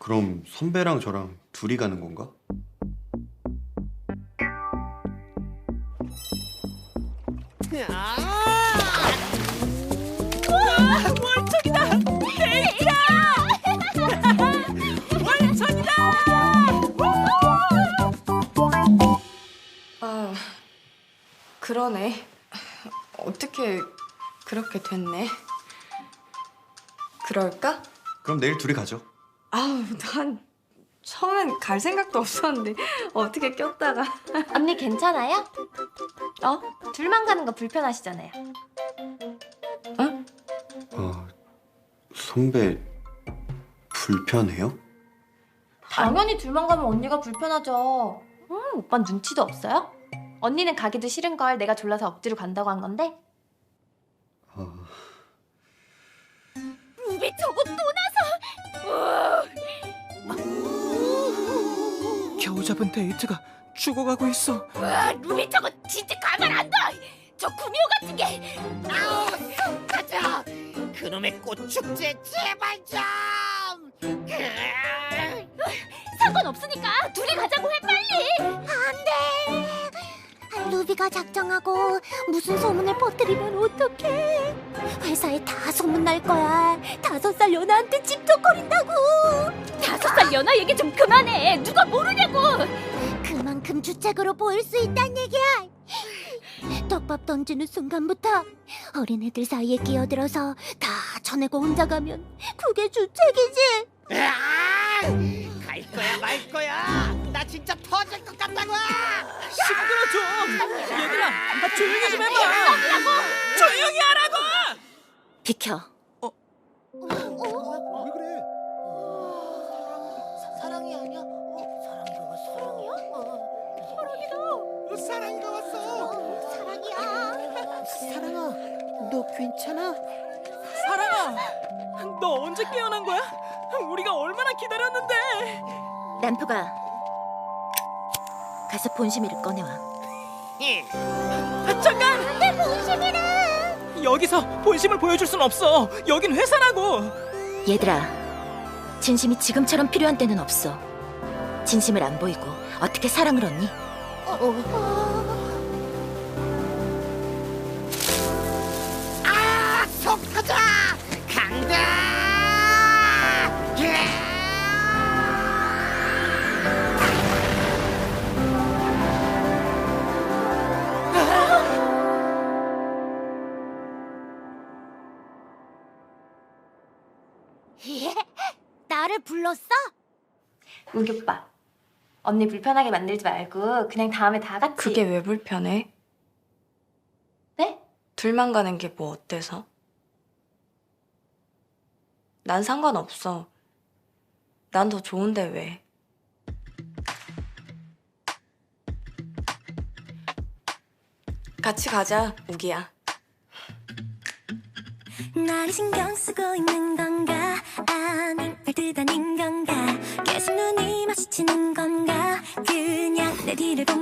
그럼 선배랑 저랑 둘이 가는 건가? 아, 그러네. 어떻게 그렇게 됐네. 그럴까? 그럼 내일 둘이 가죠. 아우, 난 처음엔 갈 생각도 없었는데 어떻게 꼈다가. 언니 괜찮아요? 어? 둘만 가는 거 불편하시잖아요. 어, 선배 불편해요? 당연히 둘만 가면 언니가 불편하죠. 음, 오빤 눈치도 없어요? 언니는 가기도 싫은 걸 내가 졸라서 억지로 간다고 한 건데 어, 겨우 잡은 데이트가 죽어가고 있어. 나! 루비 저거 진짜 가만 안 둬! 저 구미호 같은 게! 아우 가자 그놈의 꽃 축제 제발 좀 상관없으니까 둘이 가자고 해 빨리! 루비가 작정하고 무슨 소문을 퍼뜨리면 어떡해? 회사에 다 소문 날 거야. 다섯 살 연하한테 집적거린다고. 다섯 살 연하 얘기 좀 그만해! 누가 모르냐고! 그만큼 주책으로 보일 수 있단 얘기야. 떡밥 던지는 순간부터 어린애들 사이에 끼어들어서 다 쳐내고 혼자 가면 그게 주책이지. 아, 갈 거야 말 거야 나 진짜 터질 것 같다고 시끄러 좀. 얘들아, 아, 조용히 좀 해봐. 조용히 하라고. 비켜. 왜그 너 괜찮아 사랑아, 너 언제 깨어난 거야? 우리가 얼마나 기다렸는데. 램프가 가서 본심이를 꺼내와. 아, 잠깐. 내 본심이래. 여기서 본심을 보여줄 순 없어. 여긴 회사라고. 얘들아, 진심이 지금처럼 필요한 때는 없어. 진심을 안 보이고 어떻게 사랑을 얻니? 아, 속 터져! 간다! 예! 나를 불렀어? 우기 오빠 언니 불편하게 만들지 말고 그냥 다음에 다 같이 그게 왜 불편해? 네? 둘만 가는 게 뭐 어때서? 난 상관없어. 난 더 좋은데 왜? 같이 가자, 우기야. 나를 신경 쓰고 있는 건가 아님 별뜻 아닌 건가 계속 눈이 마주치는 건가 그냥 내 뒤를 oh.